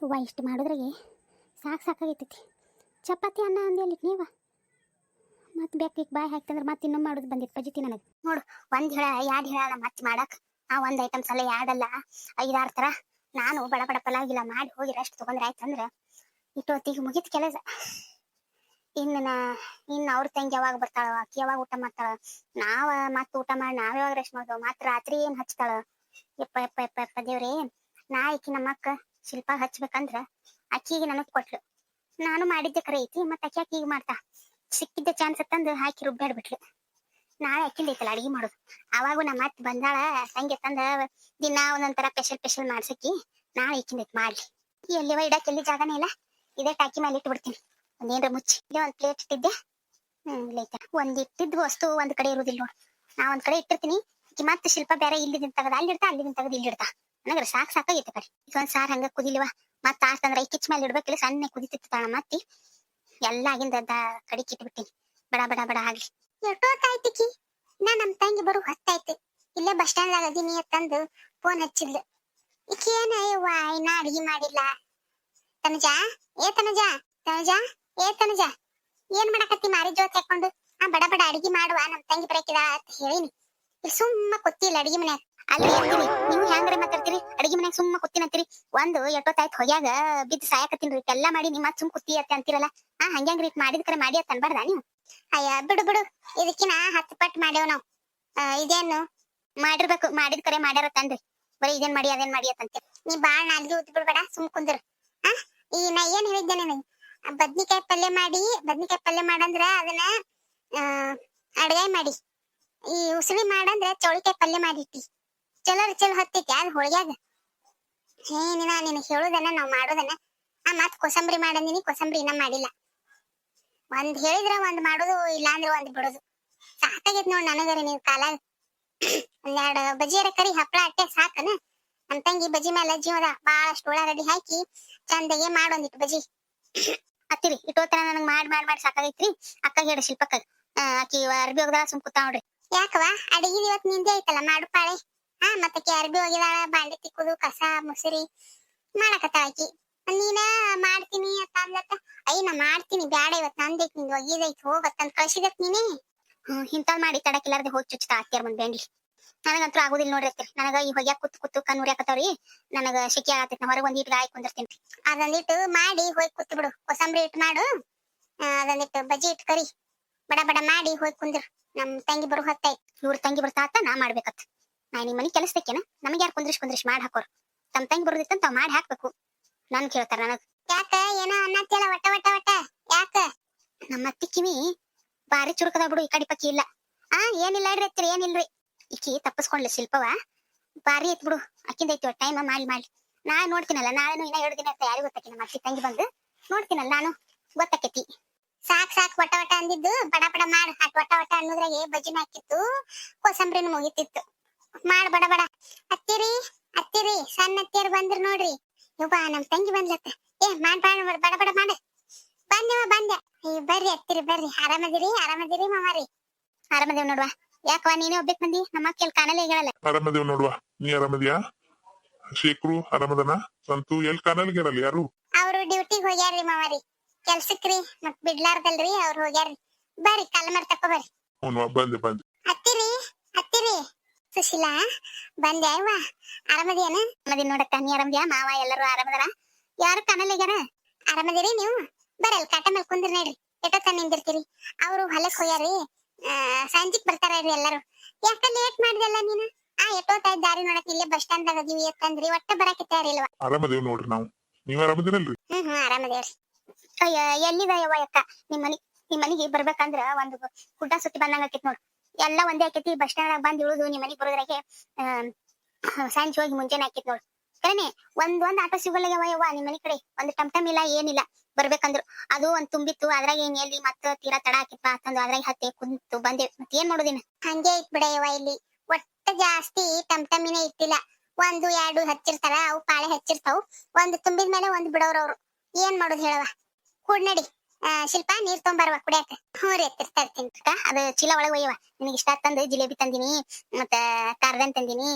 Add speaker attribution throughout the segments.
Speaker 1: ಹೂವ ಇಷ್ಟು ಮಾಡಿದ್ರಾಗೆ ಸಾಕು ಸಾಕಾಗೈತೈತಿ. ಚಪಾತಿ ಅನ್ನ ಅಂದೇಲಿ ನೀವ? ಮತ್ತೆ ಬೇಕಿಗೆ ಬಾಯಿ ಹಾಕ್ತಂದ್ರೆ ಮತ್ತೆ ಇನ್ನೊಮ್ಮೆ ಮಾಡೋದು ಬಂದಿತ್ತು ಪಜಿತಿ ನನಗೆ. ನೋಡು, ಒಂದು ಹೇಳ, ಎರಡು ಹೇಳ ಮತ್ತೆ ಮಾಡಕ್ಕೆ ಆ ಒಂದು ಐಟಮ್ಸ್ ಎಲ್ಲ ಎರಡಲ್ಲ, ಐದಾರು ಥರ ನಾನು ಬಡ ಬಡ ಪಲಾಗಿಲ್ಲ ಮಾಡಿ ಹೋಗಿ ರೆಸ್ಟ್ ತೊಗೊಂಡ್ರೆ ಆಯ್ತಂದ್ರೆ ಇಟ್ಟೊತ್ತಿಗೆ ಮುಗೀತು ಕೆಲಸ. ಇನ್ನು ನಾ, ಇನ್ನು ಅವ್ರ ತಂಗಿ ಯಾವಾಗ ಬರ್ತಾಳ ಅಕ್ಕಿ ಯಾವಾಗ ಊಟ ಮಾಡ್ತಾಳ, ನಾವ ಮತ್ತೆ ಊಟ ಮಾಡಿ ನಾವ್ ಯಾವಾಗ ರೆಸ್ಟ್ ಮಾಡ್ದೇವು ಮತ್ತೆ ರಾತ್ರಿ ಏನ್ ಹಚ್ತಾಳ. ಎಪ್ಪ ಎಪ್ಪ ಎಪ್ಪ ಯಪ್ಪ ದೇವ್ರಿ, ನಾ ಈಕಿ ನಮ್ಮ ಅಕ್ಕ. ಶಿಲ್ಪ ಹಚ್ಬೇಕಂದ್ರ ಅಕ್ಕಿಗೆ ನನಗ್ ಕೊಟ್ಲು. ನಾನು ಮಾಡಿದ್ದೆ ಕರೆ ಐತಿ ಮತ್ತೆ ಅಕ್ಕಿ ಅಕ್ಕಿಗೆ ಮಾಡ್ತಾ. ಸಿಕ್ಕಿದ್ದ ಚಾನ್ಸ್ ತಂದು ಹಾಕಿ ರುಬ್ಬ್ಯಾಡ್ಬಿಟ್ಲು ನಾಳೆ ಅಕ್ಕಿಂದ ಐತಲ್ಲ ಅಡಿಗೆ ಮಾಡೋದು. ಅವಾಗೂ ನಮ್ಮ ಮತ್ತೆ ಬಂದಾಳ, ತಂಗಿ ತಂದ ದಿನ ಒಂದೊಂಥರ ಸ್ಪೆಷಲ್ ಸ್ಪೆಷಲ್ ಮಾಡ್ಸಕ್ಕಿ ನಾಳೆ ಇಕ್ಕಿಂದ ಐತಿ ಮಾಡ್ಲಿ. ಎಲ್ಲಿವ ಇಡಕ್ ಎಲ್ಲಿ ಜಾಗನೇ ಇಲ್ಲ. ಇದೇ ಟಾಕಿ ಮೇಲೆ ಇಟ್ಟು ಬಿಡ್ತೀನಿ. ಒಂದೇನ್ರ ಮುಚ್ಚಿ. ಇಲ್ಲೇ ಒಂದ್ ಪ್ಲೇಟ್ ಇಟ್ಟಿದ್ದೆ. ಹ್ಮ್ ಇಲ್ಲೈತ ಒಂದ್ ಇಟ್ಟಿದ್ ವಸ್ತು ಒಂದ್ ಕಡೆ ಇರುದಿಲ್ಲ ನೋಡ್. ನಾ ಒಂದ್ ಕಡೆ ಇಟ್ಟಿರ್ತೀನಿ. ಮತ್ತೆ ಶಿಲ್ಪ ಬೇರೆ ಇಲ್ಲಿ ತೆಗದ, ಅಲ್ಲಿ ಇಡ್ತಾ, ಅಲ್ಲಿ ತೆಗದ, ಇಲ್ಲಿ ನನಗ್ರ ಸಾಕ್ ಸಾಕಾಗೈತೆ ಕಡೆ ಈಗ ಒಂದ್ ಸಾರ್ ಹಂಗ ಕುದಿಲಿವ? ಮತ್ತ ಆತಂದ್ರ ಈ ಕಿಚ್ ಮೇಲೆ ಇಡ್ಬೇಕಿಲ್ಲ, ಸಣ್ಣ ಕುದಿತಿತ್ತಾಳ ಮತ್ತಿ. ಎಲ್ಲ ಕಡಿ ಕಡಿಕ್ ಇಟ್ಬಿಟ್ಟಿನಿ ಬಡ ಬಡ ಬಡ ಆಗ್ಲಿ. ಎಷ್ಟೊತ್ತಾಯ್ತಿಕಿ ನಾ ನಮ್ ತಂಗಿ ಬರು ಹೊತ್ತಾಯ್ತು. ಇಲ್ಲೇ ಬಸ್ ಸ್ಟ್ಯಾಂಡ್ ಅದೀನಿ ಅಂತಂದು ಫೋನ್ ಹಚ್ಚಿದ್ಲು. ಈಕಿ ಏನ ಇನ್ನ ಅಡಿಗೆ ಮಾಡಿಲ್ಲ. ತನುಜ, ಏ ತನುಜ ತನುಜ, ಏ ತನುಜ. ಏನ್ ಮಾಡಕತ್ತಿ ಮಾರಿ ಜೋತ್ ಹಾಕೊಂಡು? ಆ ಬಡ ಬಡ ಅಡಿಗೆ ಮಾಡುವ ನಮ್ಮ ತಂಗಿ ಬರಕಿದ ಅಂತ ಹೇಳಿನಿ. ಇಲ್ಲಿ ಸುಮ್ಮ ಕೊತ್ತಿಲ್ಲ ಅಡಿಗೆ ಮನ್ಯಾಗ. ಅಲ್ಲಿ ಅಂತೀರಿ ನೀವು ಹೆಂಗ್ರೆ ಮಾತಾಡ್ತೀರಿ? ಅಡಿಗೆ ಮನ್ಯಾಗ ಸುಮ್ಮ ಕೂತಿನಂತೀರಿ? ಒಂದು ಎಷ್ಟೊತ್ತಾಯ್ತು ಹೊಯ್ಯಾಗ ಬಿದ್ದು ಸಾಯಕತ್ತೀನ್ರಿ ಎಲ್ಲ ಮಾಡಿ ನಿಮ್ಮ ಸುಮ್ ಕುತ್ತಿ ಅತ್ತೆ ಅಂತೀರಲ್ಲ? ಹಾ ಹಂಗ್ಯಾಂಗ್ರಿ ಮಾಡಿದ ಕರೆ ಮಾಡಿ ಅತ್ತ ಅನ್ಬಾರ್ದ ನೀವು? ಅಯ್ಯ, ಬಿಡು ಬಿಡು. ಇದಕ್ಕಿನ ಹತ್ತು ಪಟ್ ಮಾಡ್ಯಾವ ನಾವು. ಇದೇನು ಮಾಡಿರ್ಬೇಕು. ಮಾಡಿದ ಕರೆ ಮಾಡ್ಯಾರ ತಂದ್ರಿ. ಬರೀ ಇದೇನ್ ಮಾಡಿ, ಅದೇನ್ ಮಾಡಿ ಅತ್ತಂತೆ ನೀ ಬಾಳ್ ನಾಲ್ಗೆ ಉದ್ ಬಿಡ್ಬೇಡ ಸುಮ್ ಕುಂದ್ರ. ಆ? ಈ ನಾ ಏನ್ ಹೇಳಿದ್ದೆ ನಿನಗೆ? ಬದ್ನಿಕಾಯಿ ಪಲ್ಯ ಮಾಡಿ, ಬದ್ನಿಕಾಯಿ ಪಲ್ಯ ಮಾಡಂದ್ರ ಅದನ್ನ ಅಡ್ಗಾಯಿ ಮಾಡಿ. ಈ ಉಸಿರಿ ಮಾಡಂದ್ರ ಚೌಳಿಕಾಯಿ ಪಲ್ಯ ಮಾಡಿಟ್ಟಿ. ಚಲೋ ಚಲ್ ಹತ್ತೈತಿ ಅದ್ ಹೋಳ್ಗ್ಯಾಗ? ಏನಿನ ನಿನಗೆ ಹೇಳುದನ್ನ ನಾವ್ ಮಾಡೋದನ್ನ. ಆ ಮತ್ ಕೊಸಂಬರಿ ಮಾಡಂದಿನಿ, ಕೊಸಂಬರಿ ಇನ್ನ ಮಾಡಿಲ್ಲ. ಒಂದ್ ಹೇಳಿದ್ರ ಒಂದ್ ಮಾಡುದು ಇಲ್ಲ ಅಂದ್ರೆ ಒಂದ್ ಬಿಡುದು. ಸಾಕಾಗೈತ್ ನೋಡ್ ನನಗರಿ ನೀವ್ ಕಾಲ ಒಂದೆರಡು ಬಜಿಯರ ಕರಿ ಹಪ್ಪಳ ಅಟ್ಟೆ ಸಾಕನ? ನಮ್ ತಂಗಿ ಬಜಿ ಮೇಲೆ ಜೀವದ ಬಾಳಷ್ಟು ಉಳ್ಳಾಗಡ್ಡಿ ಹಾಕಿ ಚಂದಗೆ ಮಾಡೊಂದಿಟ್ಟು ಬಜಿ ಅತ್ತಿರಿ ಇಟ್ಟೋತರ ನನಗ್ ಮಾಡ್ ಮಾಡ್, ಮಾಡಿ ಸಾಕಾಗೈತ್ರಿ. ಅಕ್ಕ ಹೇಳ ಶಿಲ್ಪಕ್ಕ. ಆಕಿ ಅರ್ಬಿ ಹೋಗದ ಸುಮ್ ಕೂತ ನೋಡ್ರಿ. ಯಾಕವಾ ಅಡಿಗೆ ಇವತ್ ನಿಂದೆ ಐತಲ್ಲ, ಮಾಡು ಪಾಳೆ. ಹಾ ಮತ್ತಕ್ಕೆ ಅರ್ಬಿ ಹೋಗಿದಾಳ ಬಾಂಡಿ ತಿಕ್ಕುದು ಕಸ ಮುಸಿರಿ ಮಾಡಕತ್ತಾಳ ಆಕಿ ನೀನ ಮಾಡ್ತೀನಿ ಅಂತ ಅಂದತ್ತ ಐ ನಾ ಮಾಡ್ತೀನಿ ಬ್ಯಾಡ ಇವತ್ ನಂದೈತ್ ನಿಂದು ಒಗಿದೈತ್ ಹೋಗತ್ತಂತ ಕಳ್ಸಿದತ್ ನೀನೇ. ಹ್ಮ್ ಹಿಂತಾವ್ ಮಾಡಿ ತಡಕಿಲ್ಲಾರ್ದೆ ಹೋಗಿ ಚುಚ್ಚುತ್ತಾ ಆತ್ಯಾರ ಮುಂದ್ ಬೇಂಡ್ಲಿ. ನನಗಂತೂ ಆಗುದಿಲ್ಲ ನೋಡ್ರಿ ನನಗ ಈ ಹೊಗ್ಯಾಕ ಕುತ್ ಕುತ್ತು ಕಣ್ಣು ಉರಿಯಾಕತ್ತಾವ್ರಿ ನನಗ ಶಿಕೆ ಆಗತ್ತೆ ನಾ ಹೊರಗೆ ಒಂದ್ ಇಟ್ಟು ಗಾಯ ಕುಂದಿರ್ತೀನಿ. ಅದೊಂದಿಟ್ಟು ಮಾಡಿ ಹೋಗಿ ಕುತ್ತು ಬಿಡು. ಕೊಸಂಬ್ರಿ ಇಟ್ಟು ಮಾಡು. ಆ, ಅದೊಂದಿಟ್ಟು ಬಜ್ಜಿ ಇಟ್ಟು ಕರಿ. ಬಡ ಬಡ ಮಾಡಿ ಹೋಗಿ ಕುಂದಿರು. ನಮ್ ತಂಗಿ ಬರು ಹೊತ್ತಾಯ್ತು. ಇವ್ರ ತಂಗಿ ಬರ್ತಾ ಬರ್ತಾತ ನಾ ಮಾಡ್ಬೇಕತ್. ನಾ ನಿಮ್ಮ ಮನಿ ಕೆಲಸದಕ್ಕೇನ? ನಮಗೆ ಯಾರು ಕುಂದ್ರಿಸ್ ಕುಂದ್ರಿಸ್ ಮಾಡಿ ಹಾಕೋರು. ತಮ್ಮ ತಂಗಿ ಬರೋದಿತ್ತಂತ ತಾವ್ ಮಾಡಿ ಹಾಕ್ಬೇಕು. ನನ್ ಕೇಳ್ತಾರ ನನಗ್. ಯಾಕ? ಏನೋ ಅನ್ನತ್ತಿಲ್ಲ ಒಟ್ಟ ಒಟ್ಟ ಒಟ್ಟ. ಯಾಕ? ನಮ್ಮ ಅತ್ತಿ ಕಿವಿ ಬಾರಿ ಚುರುಕದ ಬಿಡು ಈ ಕಡಿ ಪಕ್ಕಿ ಇಲ್ಲ. ಆ ಏನಿಲ್ಲ ಇಡ್ರಿ ಅತ್ತಿರಿ ಏನಿಲ್ರಿ. ಈಕಿ ತಪ್ಪಸ್ಕೊಂಡ್ಲಿ ಶಿಲ್ಪವ. ಬಾರಿ ಐತ್ ಬಿಡು ಅಕ್ಕಿಂದ ಐತಿ ಟೈಮ್ ಮಾಡಿ ಮಾಡಿ. ನಾ ನೋಡ್ತೀನಲ್ಲ ನಾಳೆನು ಇನ್ನ ಎರಡು ದಿನ ಇರ್ತ ಯಾರಿಗೂ ಗೊತ್ತಾಕಿ ನಮ್ಮ ಅತ್ತಿ ತಂಗಿ ಬಂದು? ನೋಡ್ತೀನಲ್ಲ ನಾನು ಗೊತ್ತಾಕೈತಿ. ಸಾಕ್ ಸಾಕ್ ಒಟ್ಟ ಒಟ್ಟ ಅಂದಿದ್ದು ಬಡ ಬಡ ಮಾಡ್ ಅಟ್ ಒಟ್ಟ ವಟ ಅನ್ನೋದ್ರಾಗೆ ಬಜಿನ ಹಾಕಿತ್ತು ಕೋಸಂಬರಿನ ಮುಗಿತಿತ್ತು. ಮಾಡ್ ಬಡ ಬಡ. ಅತ್ತಿರಿ ಅತ್ತಿರಿ ಸಣ್ಣ ಅತ್ತಿಯರ್ ಬಂದ್ರ ನೋಡ್ರಿ. ಯವ್ವ ನಮ್ ತಂಗಿ ಬಂದ್ಲತ್ತ. ಏ ಮಾಡ್ ಬಡ ಬಡ ಬಡ ಮಾಡ. ಬಂದೆವ ಬಂದೆ. ಏ ಬರ್ರಿ ಅತ್ತಿರಿ ಬರ್ರಿ. ಆರಾಮದಿರಿ ಆರಾಮದಿರಿ ಮಾಮಾರಿ. ಆರಾಮದೇವ್ ನೋಡ್ವಾ. ಯಾಕವಾ ನೀನೇ ಒಬ್ಬೇಕ್ ಬಂದಿ? ನಮ್ಮ ಕೇಳಿ ಕಾಣಲೇ ಹೇಳಲ್ಲ
Speaker 2: ಆರಾಮದೇವ್ ನೋಡುವ. ನೀ ಆರಾಮದಿಯಾ? ಶೇಖ್ರು ಆರಾಮದನ? ಸಂತು ಎಲ್ ಕಾಣಲ್ಗಿರಲ್ಲ ಯಾರು?
Speaker 1: ಅವರು ಡ್ಯೂಟಿಗೆ ಹೋಗ್ಯಾರ್ರಿ ಮಾಮಾರಿ. ಕೆಲ್ಸಕ್ರಿ ಮತ್ ಬಿಡ್ಲಾರ್ದಲ್ರಿ ಅವ್ರು ಹೋಗ್ಯಾರ್ರಿ. ಬರ್ರಿ ಕಲ್ಮರ್ ತಕೋ ಬರ್ರಿ.
Speaker 2: ಹ್ಞೂ ಬಂದೆ ಬಂದೆ.
Speaker 1: ಸುಶೀಲಾ ಬಂದೆ ಅವ್ವ ಆರಾಮದೇನ ಆರಾಮದಿ ನೋಡಕ್ಕ ನೀ ಆರಾಮದಿಯಾ? ಮಾವ ಎಲ್ಲರೂ ಆರಾಮದಾರ? ಯಾರು ಕಾಣಲಿಗಾರ ಆರಾಮದಿರಿ ನೀವು? ಬರಲ್ ಕಾಟ ಮೇಲೆ ಕುಂದ್ರಿ ನೋಡ್ರಿ. ಎಷ್ಟೊತ್ತ ನಿಂದಿರ್ತೀರಿ? ಅವ್ರು ಹೊಲಕ್ ಹೋಗ್ಯಾರಿ. ಸಂಜಿಕ್ ಬರ್ತಾರ ರೀ ಎಲ್ಲರೂ. ಯಾಕ ಲೇಟ್ ಮಾಡಿದಲ್ಲ ನೀನು? ಆ ಎಷ್ಟೊತ್ತಾಯ್ತು ದಾರಿ ನೋಡಕ್? ಇಲ್ಲೇ ಬಸ್ ಸ್ಟ್ಯಾಂಡ್ ದಾಗ ಅದೀವಿ ಅಂತಂದ್ರಿ ಒಟ್ಟ ಬರಕ್ ಇಲ್ವಾ?
Speaker 2: ಆರಾಮದೇವ್ ನೋಡ್ರಿ ನಾವು. ನೀವ್ ಆರಾಮದಿರಲ್ರಿ?
Speaker 1: ಹ್ಮ್ ಹ್ಮ್ ಆರಾಮದೇವ್ರಿ. ಅಯ್ಯ ಎಲ್ಲಿದ ಯವ್ವ ಅಕ್ಕ? ನಿಮ್ ಮನಿ ನಿಮ್ ಮನಿಗೆ ಬರ್ಬೇಕಂದ್ರ ಒಂದು ಗುಡ್ಡ ಸುತ್ತಿ ಬಂದಂಗ ಆಕೈತಿ ನೋಡು. ಎಲ್ಲ ಒಂದೇ ಆಕೇತಿ ಬಸ್ ಸ್ಟ್ಯಾಂಡ್ ಬಂದ್ ಇಳುದು, ನಿಮ್ ಮನಿಗ್ ಬರೋದ್ರಾಗೆ ಸಂಜೆ ಹೋಗಿ ಮುಂಜಾನೆ ಆಕೈತಿ ನೋಡ್. ಕರೆನೆ ಒಂದ್ ಒಂದ್ ಆಟೋ ಸಿಗಲ್ಲ ಯವ್ವ ನಿಮ್ ಮನಿ ಕಡೆ ಒಂದ್ ಟಮ್ ಟಮ್ ಇಲ್ಲ, ಏನಿಲ್ಲ, ಬರ್ಬೇಕಂದ್ರು. ಅದು ಒಂದ್ ತುಂಬಿತ್ತು, ಅದ್ರಾಗ ಏನ್ ಎಲ್ಲಿ ಮತ್ತ ತೀರಾ ತಡ ಆಕಿಪ್ಪ ಅಂತಂದು ಅದ್ರಾಗ ಹತ್ತಿ ಕುಂತು ಬಂದೆ. ಮತ್ ಏನ್ ಮಾಡೋದಿನ ಹಂಗೆ ಐತ್ ಬಿಡ ಇಲ್ಲಿ. ಒಟ್ಟ ಜಾಸ್ತಿ ಟಮ್ ಇಟ್ಟಿಲ್ಲ ಒಂದು, ಎರಡು ಹಚ್ಚಿರ್ತಾರ, ಅವು ಪಾಳೆ ಹಚ್ಚಿರ್ತಾವು. ಒಂದ್ ತುಂಬಿದ್ಮೇಲೆ ಒಂದ್ ಬಿಡೋರ್ ಅವ್ರು. ಏನ್ ಮಾಡೋದು ಹೇಳವ ಕೂಡ್ ನಡಿ ಶಿಲ್ಪ, ನೀರ್ ತೊಂಬರ್ವ, ಕುಡಿಯಾಕ? ಹ್ಞೂ ರೀ ತಿರ್ತಾ ಇರ್ತೀನಿ. ಅದು ಚೀಲ ಒಳಗ್ ಒಯ್ಯವ. ನಿನಗೆ ಇಷ್ಟ ತಂದು ಜಿಲೇಬಿ ತಂದಿನಿ, ಮತ್ತ ಕಾರ್ದನ್ ತಂದಿನಿ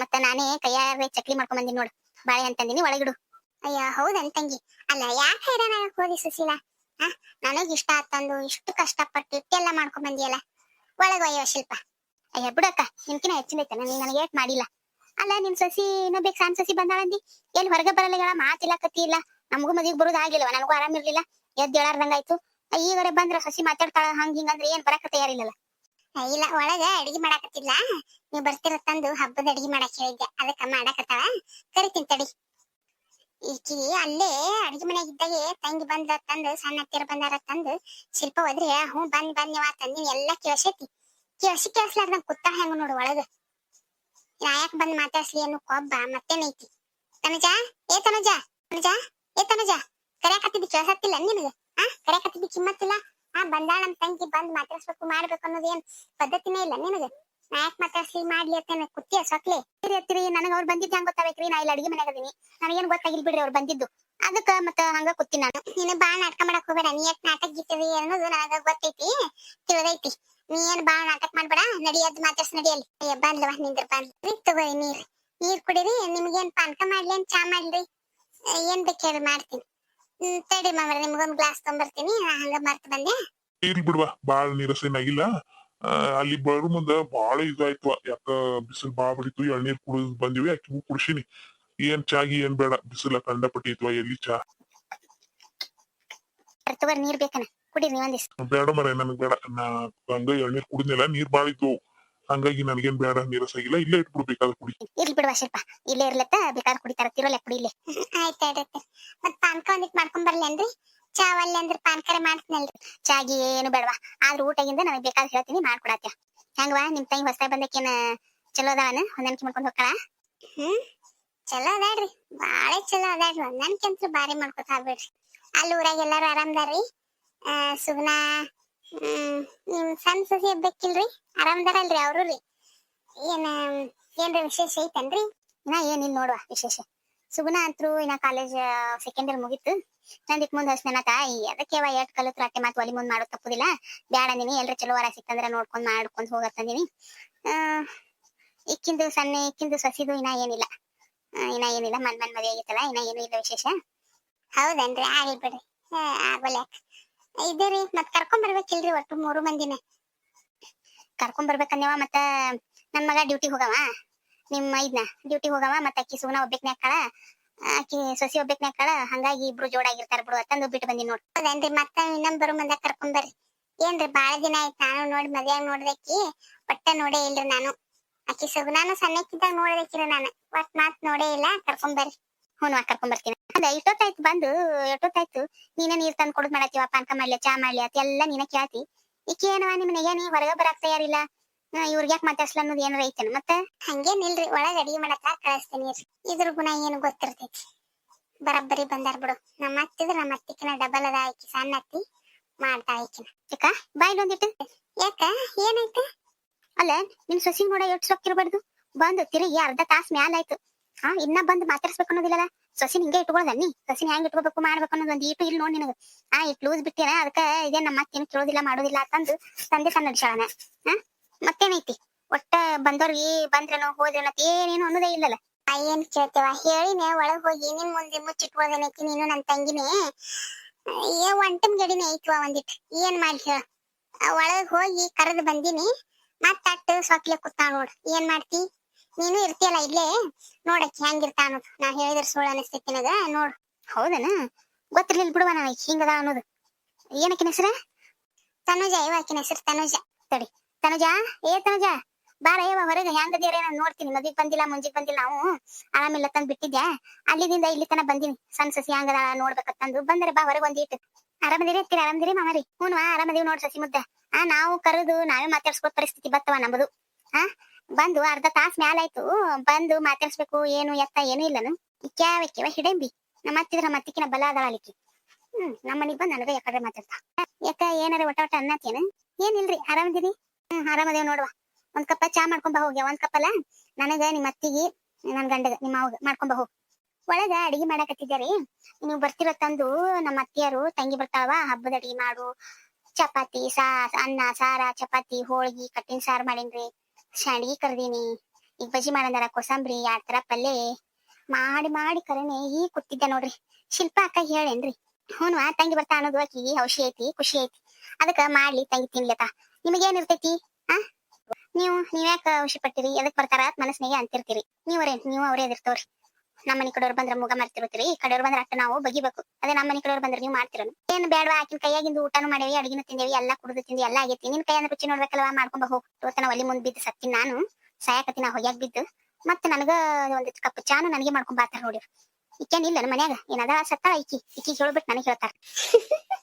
Speaker 1: ಮತ್ತ ನಾನೇ ಕೈಯಾರೆ ಚಕ್ಲಿ ಮಾಡ್ಕೊಂಡ್ ಬಂದಿನಿ ನೋಡು, ಬಾಳೆ ಅಂತಂದಿನಿ ತಂದಿನಿ, ಒಳಗಿಡು. ಅಯ್ಯ, ಹೌದನ್ ತಂಗಿ. ಅಲ್ಲ, ಯಾಕೆ ಹೈರಾಣ ಹೋಗಿ ಸುಶೀಲ? ಆ, ನನಗ್ ಇಷ್ಟ ತಂದು ಇಷ್ಟು ಕಷ್ಟಪಟ್ಟು ಇಟ್ಟೆಲ್ಲ ಮಾಡ್ಕೊಂಡ್ ಬಂದಿಯಲ್ಲ. ಒಳಗೊಯ್ಯವ ಶಿಲ್ಪ. ಅಯ್ಯ ಬಿಡಕ್ಕ ನಿಮ್ಕಿನ ಹೆಚ್ಚಿನೈತೆ ನೀನ್ ನನಗೆ ಏಟ್ ಮಾಡಿಲ್ಲ? ಅಲ್ಲ ನಿನ್ ಸಸಿ ಬೇಕು ಸಣ್ಣ ಸಸಿ ಬಂದಾಳಂದಿ? ಎಲ್ಲಿ ಹೊರಗೆ ಬರಲ್ಲ ಮಾತಿಲ್ಲ ಕತ್ತಿ ಇಲ್ಲ? ನಮಗೂ ಮದ್ವಿಗ್ ಬರೋದು ನನಗೂ ನನಗೂ ಆರಾಮಿರ್ಲಿಲ್ಲ ಎದ್ದು ಹೇಳಾರ್ದಂಗಾಯ್ತು. ಈಗರೆ ಬಂದ್ರ ಸಸಿ ಮಾತಾಡ್ತಾಳ, ಹಂಗ ಹಿಂಗಂದ್ರೆ ಏನ್ ಬರಕ ತಯಾರಿಲ್ಲಲ್ಲ. ಇಲ್ಲ, ಒಳಗ ಅಡಿಗೆ ಮಾಡಾಕತ್ತಿಲ್ಲ. ನೀವ್ ಬರ್ತಿರತ್ತಂದು ಹಬ್ಬದ ಅಡಿಗೆ ಮಾಡಾಕ ಹೇಳಿದ್ದೆ. ಅದಕ್ಕ ಮಾಡಾಕತ್ತಾಳ. ಕರಿತೀನಿ ತಡಿ. ಈಕಿ ಅಲ್ಲೇ ಅಡಿಗೆ ಮನೆಯಾಗ ಇದ್ದಾಗೆ ತಂಗಿ ಬಂದ ತಂದು, ಸಣ್ಣ ಹತ್ತಿರ ಬಂದಾರ ತಂದು, ಶಿಲ್ಪ ಹೋದ್ರೆ, ಹ್ಞೂ ಬಂದ್ ಬಂದ್ ಬಂದ್ಯವ ತಂದಿ ಎಲ್ಲ ಕೇಳ್ಸೈತಿ. ಕೇಳ್ಸಿ ಕೇಳಿಸ್ಲಾರ್ದಂಗ ಕುತ್ತ ಹೆಂಗ ನೋಡು ಒಳಗ. ನಾ ಯಾಕೆ ಬಂದ್ ಮಾತಾಡ್ಸ್ಲಿ ಅನ್ನೋ ಕೊಬ್ಬ ಮತ್ತೇನೈತಿ. ತನುಜಾ? ಏ, ತನುಜಾ? ತನುಜಾ? ಏ, ತನುಜ? ಕರೆಯಕತ್ತಿದ್ದು ಕೇಳ್ಸತ್ತಿಲ್ಲ ಹಾ ಆ? ಕರೆಯಕತ್ತಿದ್ದು ಕಿಮ್ಮತ್ತಿಲ್ಲ? ಆ, ಬಂದಾಳ ನಮ್ ತಂಗಿ ಬಂದ್ ಮಾತಾಡ್ಸ್ಬೇಕು, ಮಾಡ್ಬೇಕು ಅನ್ನೋದು ಏನ್ ಪದ್ಧತಿನೇ ಇಲ್ಲ ನಿನಗೆ? ನಾ ಯಾಕೆ ಮಾತಾಡ್ಸ್ಲಿ ಮಾಡ್ಲಿ ಅಂತ ಕುತ್ತಿಯ ಸೊಕ್ಲೆ. ಹತ್ತಿರಿ ನನಗ ಅವ್ರು ಬಂದಿದ್ದು ಹಂಗ ಗೊತ್ತಾಗ್ಬೇಕ್ರಿ ನಾ ಇಲ್ಲಿ ಅಡಿಗೆ ಮನೆಗೆ ಅದೀನಿ. ನನಗೇನ್ ಗೊತ್ತಾಗಿಲ್ ಬಿಡ್ರಿ ಅವ್ರು ಬಂದಿದ್ದು. ಅದಕ್ಕ ಮತ್ತ ಹಂಗ ಕುತ್ತಿ ನಾನು. ನೀನು ಬಾಳ್ ನಾಟಕ ಮಾಡಕ್ ಹೋಗ್ಬೇಡ. ನೀ ಯಾಕೆ ನಾಟಕ ಗೀತವಿ ಅನ್ನೋದು ನನಗ ಗೊತ್ತೈತಿ, ತಿಳಿದೈತಿ. ನೀ ಏನ್ ಬಾಳ್ ನಾಟಕ ಮಾಡ್ಬೇಡ. ನಡಿ ಅದ್ ಮಾತಾಡ್ಸ್ ನಡಿಯಲ್ಲಿ ಅಯ್ಯ ಬಂದ್ಲವ ನಿಂದ್ರ ಬಂದ್ರಿ ತಗೋರಿ ನೀರ್. ನೀರ್ ಕುಡೀರಿ. ನಿಮ್ಗೇನ್ ಪಾನಕ ಮಾಡ್ಲಿ ಏನ್ ಚಾ ಮಾಡ್ಲಿ? ಏನ್ ಬೇಕು ಮಾಡ್ತೀನಿ. ತಡಿ ಮಾಮರ ನಿಮ್ಗೊಂದ್ ಗ್ಲಾಸ್ ತೊಗೊಂಬರ್ತೀನಿ ನಾ ಹಂಗ ಮರ್ತ್ ಬಂದೆ.
Speaker 2: ಇರ್ಲಿ ಬಿಡ್ವಾ ಬಾಳ ನೀರಸೇನಾಗಿಲ್ಲ ಅಲ್ಲಿ ಬರೋ ಮುಂದ ಬಾಳ ಇದಾಯ್ತು ಯಾಕ ಬಿಸಿಲು ಬಾಳ ಬಡಿತು ಎಳ್ನೀರ್ ಕುಡಿದ್ ಬಂದಿವಿ ಅಕ್ಕಿಗೂ ಕುಡ್ಸಿನಿ. ಏನ್ ಚಾಗಿ ಏನ್ ಬೇಡ ಬಿಸಿಲ ಕಂಡಪಟ್ಟಿ ಪಟ್ಟಿತ್ವ ಎಲ್ಲಿ ಚಾ?
Speaker 1: ತಗೋರ್ ನೀರ್ ಬೇಕನ? ಕುಡಿ ನೀವ್ ಒಂದಿಸ್
Speaker 2: ಬೇಡ ಮರ ನನಗ್ ಬೇಡ. ನಾ ಹಂಗ ಎಳ್ನೀರ್ ಕುಡಿದ್ನಿಲ್ಲ ನೀರ್ ಬಾಳ ಹಂಗಾಗಿ ನನಗೇನ್ ಬೇಡ ನೀರಸಾಗಿಲ್ಲ ಇಲ್ಲೇ ಇಟ್ಬಿಡ್ಬೇಕಾದ ಕುಡಿ.
Speaker 1: ಇರ್ಲಿ ಬಿಡುವ ಶಿಲ್ಪ ಇಲ್ಲೇ ಇರ್ಲತ್ತ ಬೇಕಾದ್ರೆ ಕುಡಿತಾರ ತಿರೋಲೆ ಕುಡಿ ಇಲ್ಲೇ. ಆಯ್ತು ಆಯ್ತು ಮತ್ ಪಾನ್ಕ ಒಂದಿಟ್ ಮಾಡ್ಕೊಂಡ್ ಬರ್ಲೇನ್ರಿ ಚಾ ಒಲ್ಲೆ ಅಂದ್ರೆ ಪಾನ್ಕರೆ ಮಾಡ್ತೀನಲ್ರಿ ಚಾಗಿ ಏನು ಬೇಡವಾ. ಆದ್ರ ಊಟಗಿಂದ ನನಗೆ ಬೇಕಾದ್ರೆ ಹೇಳ್ತೀನಿ ಮಾಡ್ಕೊಡತ್ಯ. ಹೆಂಗವಾ ನಿಮ್ ತಂಗಿ ಹೊಸ ಬಂದಕ್ಕೇನ ಚಲೋ ಅದಾವನ ಹೊಂದಾಣಿಕೆ ಮಾಡ್ಕೊಂಡು ಹೋಗ್ಕಳ ಹ್ಮ್? ಚಲೋ ಅದಾಡ್ರಿ ಬಾಳೆ ಚಲೋ ಅದಾಡ್ರಿ ಹೊಂದಾಣಿಕೆ ಅಂತೂ ಬಾರಿ ಮಾಡ್ಕೊತ ಆಗ್ಬೇಡ್ರಿ ಅಲ್ಲಿ ಊರಾಗ ಎಲ್ಲಾರು ಆರಾಮದಾರ್ರಿ? ಆ ಸುಗ್ನ ಹ್ಮ್ ಸಣ್ಣ ಸಸಿ ಬೇಕಿಲ್ರಿ ಆರಾಮದಾರಲ್ರಿ ಅವ್ರು ರೀ. ಏನ, ಏನ್ರ ವಿಶೇಷ ಐತೇನ್ರಿ? ಇನ್ನ ಏನಿಲ್ಲ ನೋಡುವ ವಿಶೇಷ. ಸುಗುಣ ಅಂತೂ ಇನ್ನ ಕಾಲೇಜ್ ಸೆಕೆಂಡ್ ಇಯರ್ ಮುಗೀತು. ನಂದಿಕ್ ಮುಂದ್ ಹಸ್ನ ತಾಯಿ. ಅದಕ್ಕೆ ಅವ ಎಟ್ ಕಲಿತ್ರ ಅಟ್ಟೆ ಮಾತು ಒಲಿ ಮುಂದ್ ಮಾಡೋದ್ ತಪ್ಪುದಿಲ್ಲ. ಬ್ಯಾಡ ಅಂದಿನಿ ಎಲ್ರ ಚಲೋ ವರ ಸಿಕ್ಕಂದ್ರ ನೋಡ್ಕೊಂಡ್ ಮಾಡ್ಕೊಂಡ್ ಹೋಗತ್ತಂದಿನಿ ಆ, ಇಕ್ಕಿಂದು ಸಣ್ಣ, ಇಕ್ಕಿಂದು ಸಸಿದು ಇನ್ನ ಏನಿಲ್ಲ. ಇನ್ನ ಏನಿಲ್ಲ ಮನ್ ಮನ್ ಮದ್ವೆ ಆಗಿತ್ತಲ್ಲ, ಇನ್ನ ಏನು ಇಲ್ಲ ವಿಶೇಷ. ಹೌದನ್ರಿ, ಆಗ್ಲಿ ಬಿಡ್ರಿ. ಆಗೋಲ್ಲ ಇದು ರೀ ಮತ್ ಕರ್ಕೊಂಡ್ ಬರ್ಬೇಕಿಲ್ರಿ ಒಟ್ಟು ಮೂರು ಮಂದಿನೇ. ಕರ್ಕೊಂಡ್ ಬರ್ಬೇಕನ್ಯವ, ಮತ್ತ ನನ್ ಮಗ ಡ್ಯೂಟಿ ಹೋಗವ. ನಿಮ್ ಮೈದ್ನ ಡ್ಯೂಟಿ ಹೋಗವ, ಮತ್ತ ಅಕ್ಕಿ ಸುಗುಣ ಒಬ್ಬೇಕ್ನೆ ಹಾಕಳ ಆಕಿ ಸೊಸಿ ಒಬ್ಬೇಕ್ನೆ ಹಾಕಳ ಹಂಗಾಗಿ ಇಬ್ರು ಜೋಡಾಗಿರ್ತಾರ ಬಿಡು ಅಂತಂದು ಬಿಟ್ಟು ಬಂದಿ ನೋಡ್. ಹೌದೇನ್ರಿ, ಮತ್ತ ಇನ್ನೊಂದ್ ಬರು ಮುಂದ ಕರ್ಕೊಂಡ್ ಬರ್ರಿ. ಏನ್ರಿ, ಬಾಳ ದಿನ ಆಯ್ತು ನಾನು ನೋಡಿ ಮದ್ವೆ ನೋಡ್ದಕ್ಕಿ ಒಟ್ಟ ನೋಡೇ ಇಲ್ರಿ ನಾನು. ಆಕಿ ಸುಗುಣಾನು ಸಣ್ಣಕ್ಕಿದ್ದಾಗ ನೋಡ್ದಕ್ಕಿರಿ ನಾನು ಒಟ್ ಮಾತ್ ನೋಡೇ ಇಲ್ಲ, ಕರ್ಕೊಂಡ್ ಬರ್ರಿ. ಹ್ಞೂ ಕರ್ಕೊಂಡ್ ಬರ್ತೀನಿ ಅದ ಇಷ್ಟೊತ್ತಾಯ್ತು ಬಂದು ಎಷ್ಟೊತ್ತಾಯ್ತು? ನೀನೇ ನೀರ್ ತಂದ್ ಕೊಡದ್ ಮಾಡತ್ತೀವ ಪಾನಕ ಮಾಡ್ಲಿ ಚಾ ಮಾಡ್ಲಿ ಅಂತ ಎಲ್ಲ ನೀನ ಕೇಳ್ತಿ. ಈಕೇನವ ಏನವ ನಿಮ್ ನೀ ಹೊರಗ ಬರಾಕ್ ತಯಾರಿಲ್ಲ? ಇವ್ರಿಗೆ ಯಾಕೆ ಮಾತಾಡ್ಸಲ್ಲ ಅನ್ನೋದು ಏನಾರ ಐತೇನ ಮತ್ತೆ? ಹಂಗೇನಿಲ್ರಿ ಒಳಗ ಅಡಿಗೆ ಮಾಡಕ ಕಳಿಸ್ತೀನಿ. ಇದ್ರ ಗುಣ ಏನು ಗೊತ್ತಿರ್ತೈತಿ. ಬರಬ್ಬರಿ ಬಂದಾರ ಬಿಡು. ನಮ್ಮ ಅತ್ತಿದ್ರ ನಮ್ಮ ಅತ್ತಿಕಿನ ಡಬಲ್ ಅದ ಆಯ್ಕೆ ಸಣ್ಣ ಅತ್ತಿ ಮಾಡ್ತಾ ಆಯ್ಕಿನ ಚಿಕ್ಕ ಬಾಯ್ ಒಂದಿಟ್ಟು ಯಾಕ? ಏನಾಯ್ತು? ಅಲ್ಲ ನಿಮ್ ಸೊಸಿ ನೋಡ ಎಷ್ಟು ಸೊಕ್ಕಿರ್ಬಾರ್ದು? ಬಂದು ತಿರುಗಿ ಅರ್ಧ ತಾಸ್ ಮ್ಯಾಲ ಆಯ್ತು. ಹಾ ಇನ್ನ ಬಂದ್ ಮಾತಾಡ್ಸ್ಬೇಕು ಅನ್ನೋದಿಲ್ಲ ಸೊಸಿನ ಹಿಂಗೆ ಇಟ್ಕೊಳ್ದನ್ನಿ ಸೊಸಿನ ಹೆಂಗ್ ಇಟ್ಕೋಬೇಕು ಮಾಡ್ಬೇಕು ಅನ್ನೋದು ಒಂದ್ ಈಟು ಇಲ್ಲಿ ನೋಡಿ ನಿನಗ. ಆ ಇಟ್ ಲೂಸ್ ಬಿಟ್ಟಿನ ಅದಕ್ಕ ಇದೇ ನಮ್ಮ ಅಕ್ಕಿನ ಕೇಳೋದಿಲ್ಲ, ಮಾಡೋದಿಲ್ಲ ಅಂತಂದು ತಂದೆ ತನ್ನ ನಡ್ಸಾಳನ ಹಾ ಮತ್ತೇನೈತಿ? ಒಟ್ಟ ಬಂದವ್ರಿಗೆ ಬಂದ್ರೇನೋ, ಹೋದ್ರೇನೋ ಏನೇನು ಅನ್ನೋದೇ ಇಲ್ಲಲ್ಲ ಏನ್ ಕೇಳ್ತೇವ? ಹೇಳಿನೇ ಒಳಗ್ ಹೋಗಿ ನಿಮ್ ಮುಂದೆ ಮುಚ್ಚಿಟ್ಬೋದೇನೈತಿ ನೀನು ನನ್ ತಂಗಿನೇ. ಏ ಒಂಟಮ್ ಗಡಿನೇ ಐತ್ವ ಒಂದಿಟ್. ಏನ್ ಮಾಡಿ ಹೇಳ. ಒಳಗ್ ಹೋಗಿ ಕರೆದು ಬಂದಿನಿ. ಮತ್ತ ಅಟ್ಟು ಸೊಕ್ಲೆ ನೋಡ್. ಏನ್ ಮಾಡ್ತಿ? ನೀನು ಇರ್ತೀಯಲ್ಲ ಇಲ್ಲೇ? ನೋಡಕ್ ಹೆಂಗಿರ್ತ ಅನ್ನೋದು. ನಾ ಹೇಳಿದ್ರ ಸುಳ್ಳು ಅನಿಸ್ತೈತಿ ನನಗ. ನೋಡ್. ಹೌದನ? ಗೊತ್ತಿರ್ಲಿಲ್ಲ ಬಿಡುವ ನಾ ಹಿಂಗದ ಅನ್ನೋದು. ಏನಕ್ಕಿನ ಹೆಸರ? ತನುಜ. ಇವ ಆಕಿನ ಹೆಸರು ತನುಜ. ತಡಿ. ತನುಜ? ಏ, ತನುಜ? ಬಾರ ಏವ ಹೊರಗೆ. ಹೆಂಗದಿರ ನಾನು ನೋಡ್ತೀನಿ. ಮದಿಗ್ ಬಂದಿಲ್ಲ, ಮುಂಜಿಗ್ ಬಂದಿಲ್ಲ ನಾವು. ಆರಾಮಿಲ್ಲ ತಂದ್ ಬಿಟ್ಟಿದ್ಯಾ? ಅಲ್ಲಿದಿಂದ ಇಲ್ಲಿ ತನ ಬಂದಿನಿ. ಸಣ್ಣ ಸಸಿ ಹಂಗದ ನೋಡ್ಬೇಕಂತಂದು ಬಂದರೆ ಬಾ, ಹೊರಗೆ ಒಂದಿಟ್ಟು ಆರಾಮದಿರಿ ಅತ್ತಿರಿ ಆರಾಮದಿರಿ ಮಾಮರಿ. ಹ್ಞೂ ಆರಾಮದೀವಿ ನೋಡ್ ಸಸಿ ಮುದ್ದೆ. ಆ, ನಾವು ಕರೆದು ನಾವೇ ಮಾತಾಡ್ಸ್ಕೋ ಪರಿಸ್ಥಿತಿ ಬತ್ತವ ನಮ್ಮದು ಆ? ಬಂದು ಅರ್ಧ ತಾಸ್ ಮ್ಯಾಲಾಯ್ತು. ಬಂದು ಮಾತಾಡ್ಸ್ಬೇಕು, ಏನು ಎತ್ತ ಏನು ಇಲ್ಲನು. ಕ್ಯಾವಕ್ಕಿವ ಹಿಡಂಬಿ. ನಮ್ಮ ಹತ್ತಿದ್ರ ನಮ್ಮ ಅತ್ತಿಕಿನ ಬಲ ಅದಾಳ ಹ್ಮ್, ನಮ್ಮ ಮನಿಗ್ ಬಂದ್ ನನಗ ಯಾಕಡೆ ಮಾತಾಡ್ತಾ. ಯಾಕ ಏನಾರ ಒಟ್ಟ ಒಟ್ಟ ಅನ್ನತ್ತೇನ? ಏನಿಲ್ರಿ ಆರಾಮದಿರಿ ಹ್ಮ್ ಆರಾಮದೇವ್ ನೋಡುವ. ಒಂದ್ ಕಪ್ಪ ಚಾ ಮಾಡ್ಕೊಂಬ ಹೋಗ್ಯ, ಒಂದ್ ಕಪ್ಪಲ್ಲ? ನನಗ ನಿಮ್ಮ ಅತ್ತಿಗೆ, ನನ್ ಗಂಡಗ, ನಿಮ್ಮ ಅವ್ಗ ಮಾಡ್ಕೊಂಬ ಹೋಗ್. ಒಳಗ ಅಡಿಗೆ ಮಾಡಾಕತ್ತಿದ್ದಾರಿ ನೀವು ಬರ್ತಿರೋ ತಂದು ನಮ್ಮ ಅತ್ತಿಯರು, ತಂಗಿ ಬರ್ತಾವ ಹಬ್ಬದ ಅಡಿಗೆ ಮಾಡು. ಚಪಾತಿ ಸಾ ಅನ್ನ, ಸಾರ, ಚಪಾತಿ, ಹೋಳ್ಗಿ, ಕಟ್ಟಿನ ಸಾರ್ ಮಾಡೀನ್ರಿ. ಶಾಂಡ್ಗಿ ಕರ್ದೀನಿ. ಈಗ ಬಜಿ ಮಾಡಂದಾರ ಕೋಸಂಬರಿ ಆ ತರ ಪಲ್ಲೆ ಮಾಡಿ ಮಾಡಿ ಕರೆನೆ ಈ ಕೂತಿದ್ದೆ ನೋಡ್ರಿ. ಶಿಲ್ಪ ಅಕ್ಕ ಹೇಳೇನ್ರಿ ಹ್ಞೂ ತಂಗಿ ಬರ್ತಾ ಅನ್ನೋದು ಆಕಿಗೆ ಔಷಧಿ ಐತಿ, ಖುಷಿ ಐತಿ. ಅದಕ್ಕ ಮಾಡ್ಲಿ, ತಂಗಿ ತಿನ್ಲತ್ತ. ನಿಮಗೇನ್ ಇರ್ತೈತಿ? ಆ? ನೀವು, ನೀವ್ಯಾಕ ಖುಷಿ ಪಟ್ಟಿರಿ? ಎದಕ್ ಬರ್ತಾರ? ಮನಸ್ಸಿನಾಗೆ ಅಂತಿರ್ತೀರಿ. ನೀವ್ರೇ, ನೀವು ಅವ್ರೇ ಎದಿರ್ತವ್ರಿ ನಮ್ಮ ಮನೆ ಕಡೆಯವ್ರು ಬಂದ್ರ ಮುಗ ಮಾಡ್ತಿರ್ತೀರಿ ಈ ಕಡೆಯವ್ರು ಬಂದ್ರ ಅಟ್ಟ ನಾವು ಬಗಿಬೇಕು. ಅದೇ ನಮ್ಮ ಮನೆ ಕಡೆಯವ್ರು ಬಂದ್ರ ನೀವು ಮಾಡ್ತಿರೋ ಏನು ಬೇಡವಾ, ಆಕಿನ ಕೈಯಾಗಿಂದ ಊಟನೂ ಮಾಡೇವಿ, ಅಡಿಗಿನ ತಿಂದೇವಿ, ಎಲ್ಲಾ ಕುಡಿದು ತಿಂದಿ ಎಲ್ಲಾ ಆಗೈತಿ. ನಿನ್ ಕೈಯಿಂದ ರುಚಿ ನೋಡ್ಬೇಕಲ್ವಾ, ಮಾಡ್ಕೊಂಡ್ ಹೋಗ್. ತೋತನ ಒಲಿ ಮುಂದ್ ಬಿದ್ದು ಸತ್ತೀನಿ ನಾನು ನಾ ಹೊಯ್ಯಾಗ ಬಿದ್ದು, ಮತ್ತೆ ನನಗ ಒಂದಿಷ್ಟು ಕಪ್ ಚಾನು ನನಗೆ ಮಾಡ್ಕೊಂಡ್ ಬಾತಾರ ನೋಡಿ ಈಕೇನ್ ಇಲ್ಲ ನಮ್ಮ ಮನ್ಯಾಗ ಏನದ ಸತ್ತ ಈಕಿ. ಈಕಿ ಹೇಳ್ಬಿಟ್ಟು ನನಗೆ ಹೇಳ್ತಾರ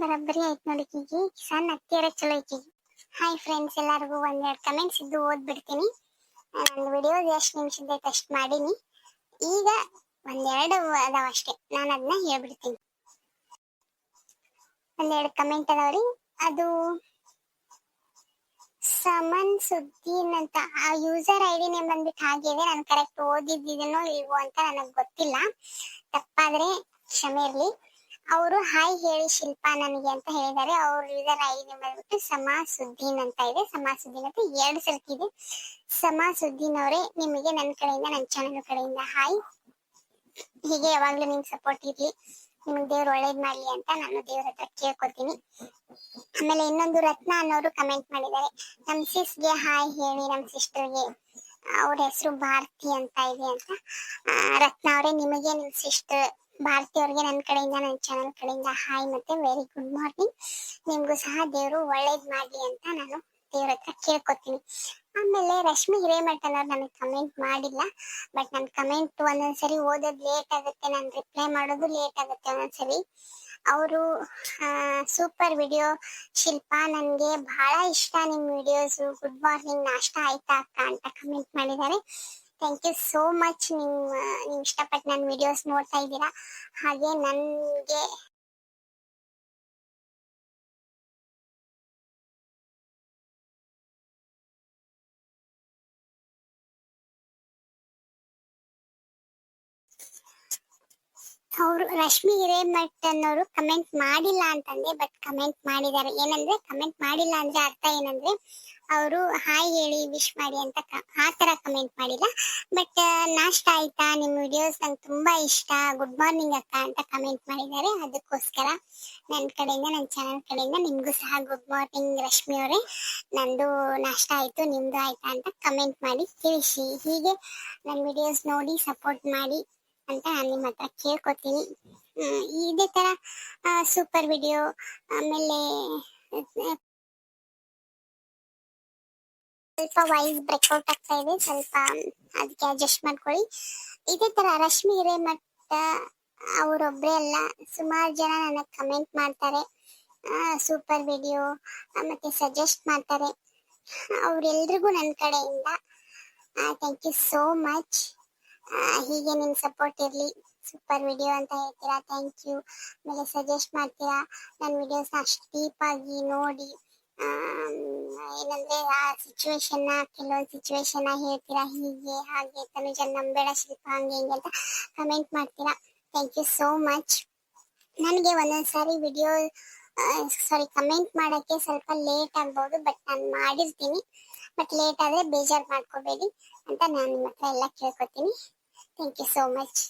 Speaker 1: ಬರಬ್ಬರಿ ಆಯ್ತು ನೋಡಿ ಈಕಿಗೆ. ಸಣ್ಣ ಅತ್ತಿಯರ ಚಲೋ ಈಕಿಗೆ. ಹಾಯ್ ಫ್ರೆಂಡ್ಸ್ ಎಲ್ಲರಿಗೂ ಒಂದೆರಡು ಕಮೆಂಟ್ಸ್ ಇದ್ದು ಓದ್ಬಿಡ್ತೀನಿ. ನನ್ನ ವಿಡಿಯೋ ಎಷ್ಟು ನಿಮಿಷದ ಟೆಸ್ಟ್ ಮಾಡೀನಿ. ಈಗ ಒಂದೆರಡು ಅದಾವ ಅಷ್ಟೇ. ನಾನು ಅದನ್ನ ಹೇಳ್ಬಿಡ್ತೀನಿ. ಒಂದೆರಡು ಕಮೆಂಟ್ ಅದಾವ್ರಿ ಅದು ಸಮನ್ ಸುದ್ದೀನ್ ಅಂತ. ಆ ಯೂಸರ್ ಐ ಡಿ ನೇಮ್ ಬಂದ್ಬಿಟ್ಟು ಹಾಗೆ ಇದೆ. ನಾನು ಕರೆಕ್ಟ್ ಓದಿದ್ದೀನೋ ಇಲ್ವೋ ಅಂತ ನನಗೆ ಗೊತ್ತಿಲ್ಲ. ತಪ್ಪಾದ್ರೆ ಕ್ಷಮೆ ಇರ್ಲಿ. ಅವರು ಹಾಯ್ ಹೇಳಿ ಶಿಲ್ಪಾ ನನಗೆ ಅಂತ ಹೇಳಿದ್ದಾರೆ. ಅವ್ರ ಯೂಸರ್ ಐ ಡಿ ಬಂದ್ಬಿಟ್ಟು ಸಮಾ ಸುದ್ದೀನ್ ಅಂತ ಇದೆ. ಸಮಾ ಸುದ್ದೀನ್ ಅಂತ ಎರಡು ಸರ್ತಿ ಇದೆ. ಸಮಾ ಅವರೇ, ನಿಮಗೆ ನನ್ನ ಕಡೆಯಿಂದ, ನನ್ನ ಚಾನಲ್ ಕಡೆಯಿಂದ ಹಾಯ್ ಹೀಗೆ ಯಾವಾಗ್ಲೂ ನಿಮ್ ಸಪೋರ್ಟ್ ಇರ್ಲಿ. ನಿಮ್ಗೆ ದೇವ್ರು ಒಳ್ಳೇದ್ ಮಾಡ್ಲಿ ಅಂತ ನಾನು ದೇವ್ರ ಹತ್ರ ಕೇಳ್ಕೊತೀನಿ ಆಮೇಲೆ ಇನ್ನೊಂದು ರತ್ನ ಅನ್ನೋರು ಕಮೆಂಟ್ ಮಾಡಿದ್ದಾರೆ. ನಮ್ ಸಿಸ್ಗೆ ಹಾಯ್ ಹೇಳಿ, ನಮ್ ಸಿಸ್ಟರ್ಗೆ ಅವ್ರ ಹೆಸರು ಭಾರತಿ ಅಂತ ಇದೆ ಅಂತ. ರತ್ನ ಅವರೇ, ನಿಮಗೆ ನಿಮ್ ಸಿಸ್ಟರ್ ಭಾರತಿ ಅವ್ರಿಗೆ ನನ್ನ ಕಡೆಯಿಂದ ನನ್ನ ಚಾನಲ್ ಕಡೆಯಿಂದ ಹಾಯ್ ಮತ್ತೆ ವೆರಿ ಗುಡ್ ಮಾರ್ನಿಂಗ್ ನಿಮ್ಗೂ ಸಹ ದೇವರು ಒಳ್ಳೇದ್ ಮಾಡ್ಲಿ ಅಂತ ನಾನು ದೇವ್ರ ಹತ್ರ ಕೇಳ್ಕೊತೀನಿ. ಆಮೇಲೆ ರಶ್ಮಿ ಹಿರೇಮಠ ಅವ್ರು ನನಗೆ ಕಮೆಂಟ್ ಮಾಡಿಲ್ಲ ಬಟ್ ನನ್ನ ಕಮೆಂಟ್ ಒಂದೊಂದ್ಸರಿ ಓದೋದು ಲೇಟ್ ಆಗುತ್ತೆ, ನಾನು ರಿಪ್ಲೈ ಮಾಡೋದು ಲೇಟ್ ಆಗುತ್ತೆ ಒಂದೊಂದ್ಸರಿ. ಅವರು ಸೂಪರ್ ವಿಡಿಯೋ ಶಿಲ್ಪಾ, ನನಗೆ ಬಹಳ ಇಷ್ಟ ನಿಮ್ಮ ವಿಡಿಯೋಸು ಗುಡ್ ಮಾರ್ನಿಂಗ್ ನಾಷ್ಟ ಆಯ್ತಾ ಅಕ್ಕ ಅಂತ ಕಮೆಂಟ್ ಮಾಡಿದ್ದಾರೆ. ಥ್ಯಾಂಕ್ ಯು ಸೋ ಮಚ್ ನಿಮ್ಮ ನೀವು ಇಷ್ಟಪಟ್ಟು ನನ್ನ ವಿಡಿಯೋಸ್ ನೋಡ್ತಾ ಇದ್ದೀರಾ? ಹಾಗೆ ನನಗೆ ಅವರು ರಶ್ಮಿ ಹಿರೇಮಠ್ ಅನ್ನೋರು ಕಮೆಂಟ್ ಮಾಡಿಲ್ಲ ಅಂತಂದ್ರೆ ಬಟ್ ಕಮೆಂಟ್ ಮಾಡಿದ್ದಾರೆ. ಏನಂದ್ರೆ ಕಮೆಂಟ್ ಮಾಡಿಲ್ಲ ಅಂದ್ರೆ ಅರ್ಥ ಏನಂದ್ರೆ ಅವರು ಹಾಯ್ ಹೇಳಿ ವಿಶ್ ಮಾಡಿ ಅಂತ ಆ ತರ ಕಮೆಂಟ್ ಮಾಡಿಲ್ಲ. ಬಟ್ ನಾಷ್ಟ ಆಯ್ತಾ? ನಿಮ್ ವಿಡಿಯೋಸ್ ನಂಗೆ ತುಂಬಾ ಇಷ್ಟ. ಗುಡ್ ಮಾರ್ನಿಂಗ್ ಅಕ್ಕ ಅಂತ ಕಮೆಂಟ್ ಮಾಡಿದ್ದಾರೆ. ಅದಕ್ಕೋಸ್ಕರ ನನ್ನ ಕಡೆಯಿಂದ ನನ್ನ ಚಾನಲ್ ಕಡೆಯಿಂದ ನಿಮ್ಗೂ ಸಹ ಗುಡ್ ಮಾರ್ನಿಂಗ್ ರಶ್ಮಿ ಅವರೇ. ನಂದು ನಾಷ್ಟ ಆಯ್ತು, ನಿಮ್ದು ಆಯ್ತಾ ಅಂತ ಕಮೆಂಟ್ ಮಾಡಿ, ತಿಳಿಸಿ. ಹೀಗೆ ನನ್ನ ವಿಡಿಯೋಸ್ ನೋಡಿ ಸಪೋರ್ಟ್ ಮಾಡಿ ಅಂತ ನಾನು ನಿಮ್ಮ ಹತ್ರ ಕೇಳ್ಕೊತೀನಿ. ಇದೇ ತರ ಸೂಪರ್ ವಿಡಿಯೋ ಆಮೇಲೆ ಸ್ವಲ್ಪ ವಾಯ್ಸ್ ಬ್ರೇಕ್ಔಟ್ ಆಗ್ತಾ ಇದೆ. ಸ್ವಲ್ಪ ಅದಕ್ಕೆ ಅಡ್ಜಸ್ಟ್ ಮಾಡ್ಕೊಳ್ಳಿ. ಇದೇ ತರ ರಶ್ಮಿ ಹಿರೇಮಠ ಅವರೊಬ್ಬರೇ ಅಲ್ಲ. ಸುಮಾರು ಜನ ನನಗೆ ಕಮೆಂಟ್ ಮಾಡ್ತಾರೆ. ಸೂಪರ್ ವಿಡಿಯೋ ಮತ್ತೆ ಸಜೆಸ್ಟ್ ಮಾಡ್ತಾರೆ. ಅವರೆಲ್ರಿಗೂ ನನ್ನ ಕಡೆಯಿಂದ ಥ್ಯಾಂಕ್ ಯು ಸೋ ಮಚ್ ಹೀಗೆ ನಿಮ್ಮ ಸಪೋರ್ಟ್ ಇರಲಿ. ಸೂಪರ್ ವಿಡಿಯೋ ಅಂತ ಹೇಳ್ತೀರಾ? ಥ್ಯಾಂಕ್ ಯು ಆಮೇಲೆ ಸಜೆಸ್ಟ್ ಮಾಡ್ತೀರಾ? ನನ್ನ ವಿಡಿಯೋಸ್ ಅಷ್ಟು ಡೀಪ್ ಆಗಿ ನೋಡಿ. ಏನಂದ್ರೆ ಆ ಸಿಚುವೇಶನ್ ಕೆಲವೊಂದು ಸಿಚುವೇಶನ್ ಹೇಳ್ತೀರಾ ಹೀಗೆ, ಹಾಗೆ ತನುಜನ್ ನಂಬೇಡ ಶಿಲ್ಪ ಹಂಗೆ ಹಿಂಗೆ ಅಂತ ಕಮೆಂಟ್ ಮಾಡ್ತೀರಾ. ಥ್ಯಾಂಕ್ ಯು ಸೋ ಮಚ್ ನನಗೆ ಒಂದೊಂದ್ಸಾರಿ ವಿಡಿಯೋ ಸಾರಿ ಕಮೆಂಟ್ ಮಾಡೋಕ್ಕೆ ಸ್ವಲ್ಪ ಲೇಟ್ ಆಗ್ಬೋದು ಬಟ್ ನಾನು ಮಾಡಿರ್ತೀನಿ. ಬಟ್ ಲೇಟ್ ಆದರೆ ಬೇಜಾರು ಮಾಡ್ಕೋಬೇಡಿ ಅಂತ ನಾನು ನಿಮ್ಮ ಹತ್ರ ಎಲ್ಲ ಕೇಳ್ಕೊತೀನಿ. Thank you so much